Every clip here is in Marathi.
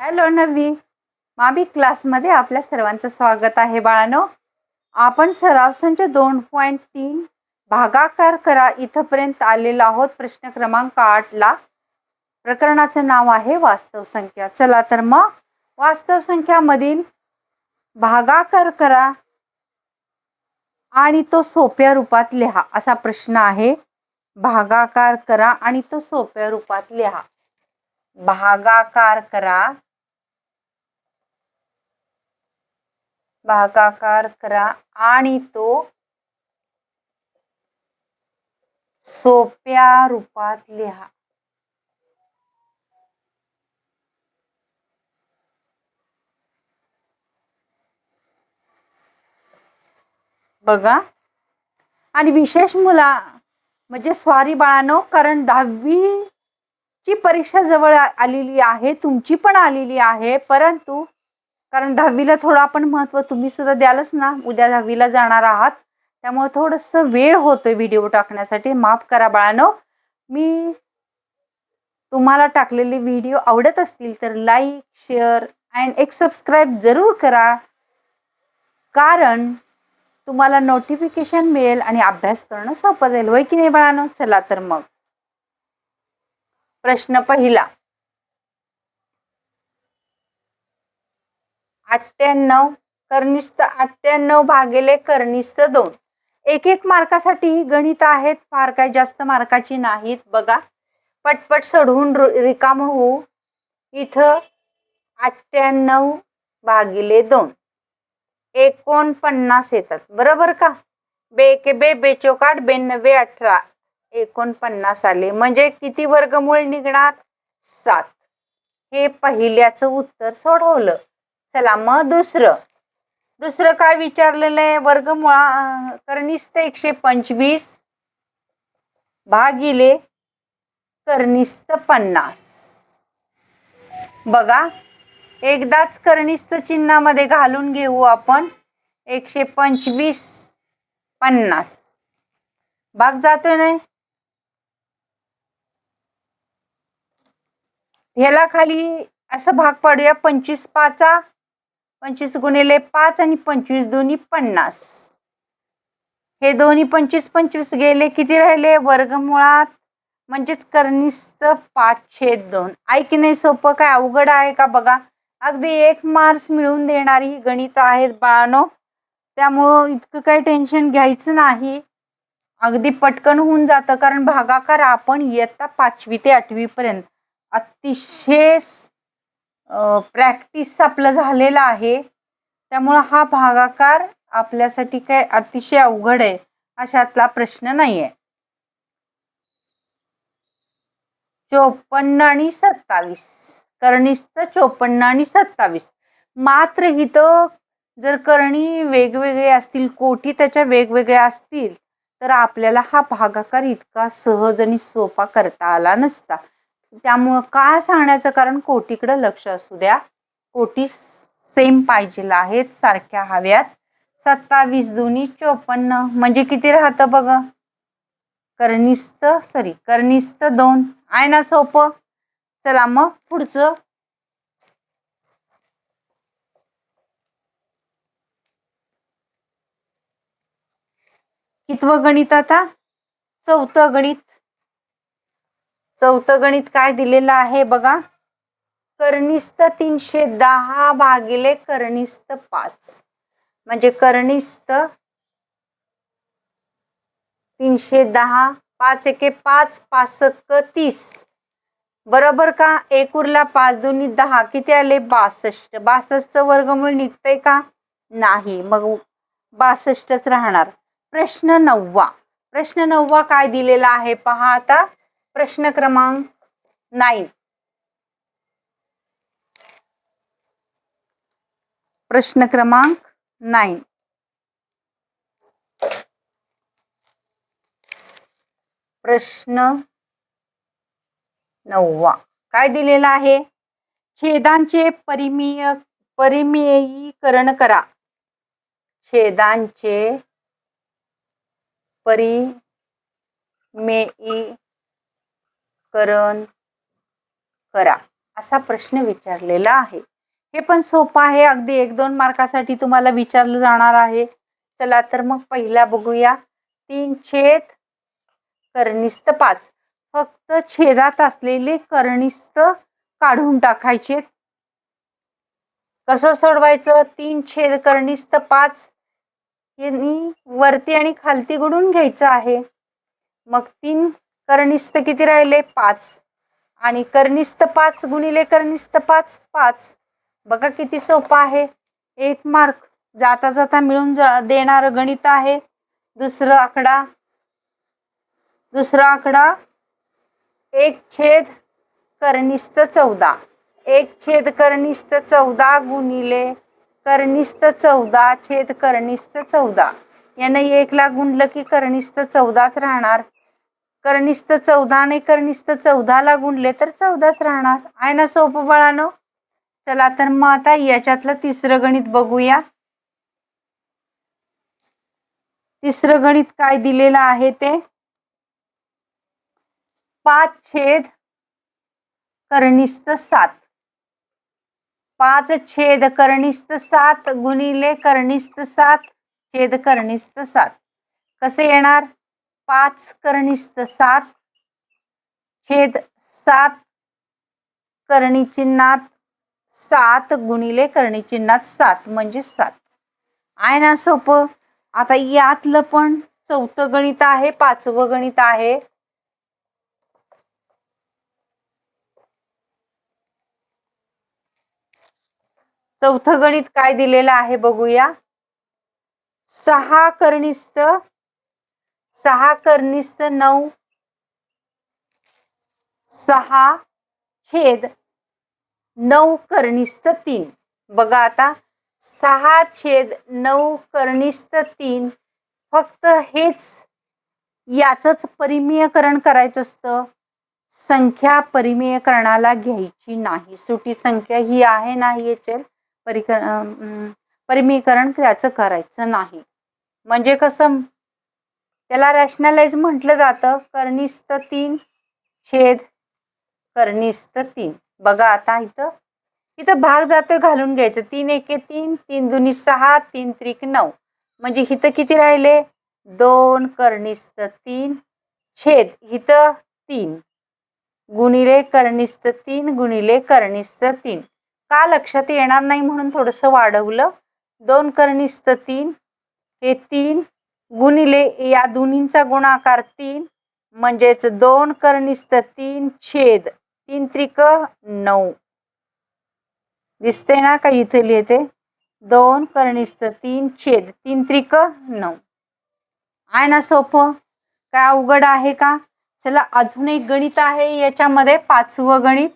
हॅलो नवी. माबी क्लासमध्ये आपल्या सर्वांचं स्वागत आहे बाळानो. आपण सराव संच दोन पॉईंट तीन भागाकार करा इथंपर्यंत आलेलो आहोत. प्रश्न क्रमांक आठला प्रकरणाचं नाव आहे वास्तव संख्या. चला तर मग वास्तव संख्यामधील भागाकार करा आणि तो सोप्या रूपात लिहा. असा प्रश्न आहे. भागाकार करा आणि तो सोप्या रूपात लिहा. भागाकार करा. भागाकार करा आणि तो सोप्या रूपात लिहा. बघा. आणि विशेष मुला म्हणजे स्वारी बाळानो कारण दहावी ची परीक्षा जवळ आलेली आहे तुमची पण आलेली आहे परंतु कारण दहावीला थोडं आपण महत्त्व तुम्ही सुद्धा द्यालच ना. उद्या दहावीला जाणार आहात. त्यामुळे थोडंसं वेळ होतोय व्हिडिओ टाकण्यासाठी. माफ करा बाळानो. मी तुम्हाला टाकलेले व्हिडिओ आवडत असतील तर लाईक शेअर अँड एक सबस्क्राईब जरूर करा. कारण तुम्हाला नोटिफिकेशन मिळेल आणि अभ्यास करणं सोपं जाईल. होय की नाही बाळानो? चला तर मग. प्रश्न पहिला. अठ्ठ्याण्णव कर्निस्त अठ्ठ्याण्णव भागिले कर्निस्त दोन. एक एक मार्कासाठी ही गणित आहेत. फार काय जास्त मार्काची नाहीत. बघा. पटपट सोडवून रु- रिकाम होऊ. इथं अठ्ठ्याण्णव भागिले दोन. एकोणपन्नास येतात. बरोबर का? बेके बे बेचोकाठ बेनव्वे अठरा. एकोणपन्नास आले. म्हणजे किती वर्गमूळ निघणार? सात. हे पहिल्याचं उत्तर सोडवलं. चला मग दुसरं. दुसरं काय विचारलेलं आहे? वर्गमुळा कर्णिस्त एकशे पंचवीस. भागिले कर्णिस्त पन्नास. बघा एकदाच कर्णिस्त चिन्हामध्ये घालून घेऊ आपण. एकशे पंचवीस पन्नास. भाग जातोय नाही? ह्याला खाली असं भाग पाडूया पंचवीस पाचा. पंचवीस गुणिले पाच आणि पंचवीस दोन्ही पन्नास. हे दोन्ही पंचवीस पंचवीस गेले किती राहिले? वर्गमुळात म्हणजेच कर्निस्त पाच छेद दोन. आहे की नाही सोपं? काय अवघड आहे का बघा? अगदी एक मार्क्स मिळवून देणारी ही गणित आहेत बाळानो. त्यामुळं इतकं काही टेन्शन घ्यायचं नाही. अगदी पटकन होऊन जातं कारण भागाकार आपण इयत्ता पाचवी ते आठवीपर्यंत. अतिशय प्रॅक्टिस आपलं झालेलं आहे. त्यामुळं हा भागाकार आपल्यासाठी काय अतिशय अवघड आहे अशातला प्रश्न नाही आहे चोपन्न आणि सत्तावीस. कर्णिस्त चोपन्न आणि सत्तावीस. मात्र इथं जर करणी वेगवेगळे असतील कोटी त्याच्या वेगवेगळ्या असतील तर आपल्याला हा भागाकार इतका सहज आणि सोपा करता आला नसता. त्यामुळं काय सांगण्याचं कारण कोटीकडं लक्ष असू द्या. कोटी सेम पाहिजे आहेत सारख्या हव्यात. सत्तावीस दोन्ही चोपन्न म्हणजे किती राहतं बघ? कर्णिस्त सॉरी कर्णिस्त दोन. आहे ना सोपं? चला मग पुढचं. कितवं गणित आता? चौथं गणित. चौथं गणित काय दिलेलं आहे बघा? कर्णिस्त तीनशे दहा भागिले कर्णिस्त पाच. म्हणजे कर्णिस्त तीनशे दहा पाच एके पाच पाच तीस. बरोबर का? एक उरला पाच दोन्ही दहा. किती आले? बासष्ट. बासष्टचं वर्गमूळ निघतंय का? नाही. मग बासष्टच राहणार. प्रश्न नववा. प्रश्न नववा काय दिलेला आहे? पहा आता. प्रश्न क्रमांक नाईन प्रश्न क्रमांक नाईन प्रश्न नववा. काय दिलेला आहे? छेदांचे परिमीय परिमेयीकरण करा. छेदांचे परिमेयी करण करा असा प्रश्न विचारलेला आहे. हे पण सोपं आहे. अगदी एक दोन मार्कासाठी तुम्हाला विचारलं जाणार आहे. चला तर मग पहिला बघूया. तीन छेद कर्णिस्त पाच. फक्त छेदात असलेले कर्णिस्त काढून टाकायचे. कसं सोडवायचं? तीन छेद कर्णिस्त पाच यांनी वरती आणि खालती गुडून घ्यायचं आहे. मग तीन कर्णिस्त किती राहिले? पाच. आणि कर्णिस्त पाच गुणिले कर्णिस्त पाच पाच. बघा किती सोपं आहे. एक मार्क जाता जाता मिळून जा देणारं गणित आहे. दुसरं आकडा. दुसरा आकडा. एक छेद कर्णिस्त चौदा. एक छेद कर्णिस्त चौदा गुणिले कर्णिस्त चौदा छेद कर्णिस्त चौदा. यानं एकला गुणलं की कर्णिस्त चौदाच राहणार. कर्णिस्त चौदा आणि कर्णिस्त चौदाला गुणले तर चौदाच राहणार. आहे ना सोपं बाळानो? चला तर मग आता याच्यातलं तिसरं गणित बघूया. तिसरं गणित काय दिलेलं आहे ते? पाच छेद कर्णिस्त सात. पाच छेद कर्णिस्त सात गुणिले कर्णिस्त सात छेद कर्णिस्त सात. कसे येणार? पाच कर्णिस्त सात छेद सात कर्णी चिन्हात सात गुणिले कर्णी चिन्हात सात म्हणजे सात. आहे ना सोपं? आता यातलं पण चौथं गणित आहे पाचवं गणित आहे. चौथं गणित काय दिलेलं आहे बघूया. सहा कर्णिस्त सहा कर्णिस्त नऊ. सहा छेद नऊ कर्णिस्त तीन. बघा आता सहा छेद नऊ कर्णिस्त तीन. फक्त हेच याचंच परिमेयकरण करायचं असतं. संख्या परिमेयकरणाला घ्यायची नाही. सुटी संख्या ही आहे नाही याचे परिकर परिमीकरण त्याचं करायचं नाही. म्हणजे कसं? त्याला रॅशनलाइज म्हटलं जातं. कर्णिस्त तीन छेद कर्णिस्त तीन. बघा आता इथं इथं भाग जातोय घालून घ्यायचं. तीन एके तीन तीन दुनी सहा तीन त्रिक नऊ. म्हणजे इथं किती राहिले? दोन कर्णिस्त तीन छेद. हिथं तीन. गुणिले कर्णिस्त तीन गुणिले कर्णिस्त तीन. का लक्षात येणार नाही म्हणून थोडंसं वाढवलं. दोन कर्णिस्त तीन हे तीन गुणिले या दोन्हींचा गुणाकार तीन म्हणजेच दोन कर्णिस्त तीन छेद तीन त्रिक नऊ. दिसते ना का इथे लिहिते? दोन कर्णिस्त तीन छेद तीन त्रिक नऊ. आहे ना सोपं? काय अवघड आहे का? चला अजून एक गणित आहे याच्यामध्ये पाचवं गणित.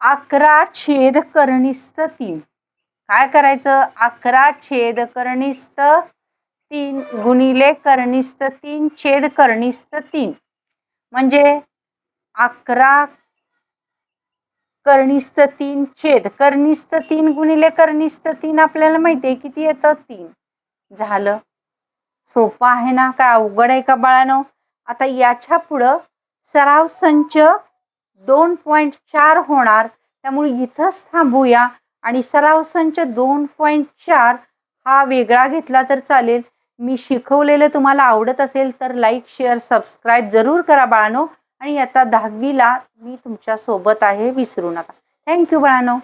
अकरा छेद कर्णिस्त तीन. काय करायचं? अकरा छेद कर्णिस्त तीन गुणिले कर्णिस्त तीन छेद कर्णिस्त तीन. म्हणजे अकरा कर्णिस्त तीन छेद कर्णिस्त तीन गुणिले कर्णिस्त तीन आपल्याला माहिती आहे किती येतं? तीन. झालं. सोपं आहे ना? काय अवघड आहे का बाळानो? आता याच्या पुढं सराव संच दोन पॉईंट चार होणार. त्यामुळे इथंच थांबूया. आणि सराव संच दोन पॉईंट चार हा वेगळा घेतला तर चालेल. मी शिकवलेलं तुम्हाला आवडत असेल तर लाईक शेअर सबस्क्राईब जरूर करा बाळानो. आणि आता दहावीला मी तुमच्यासोबत आहे विसरू नका. थँक्यू बाळानो.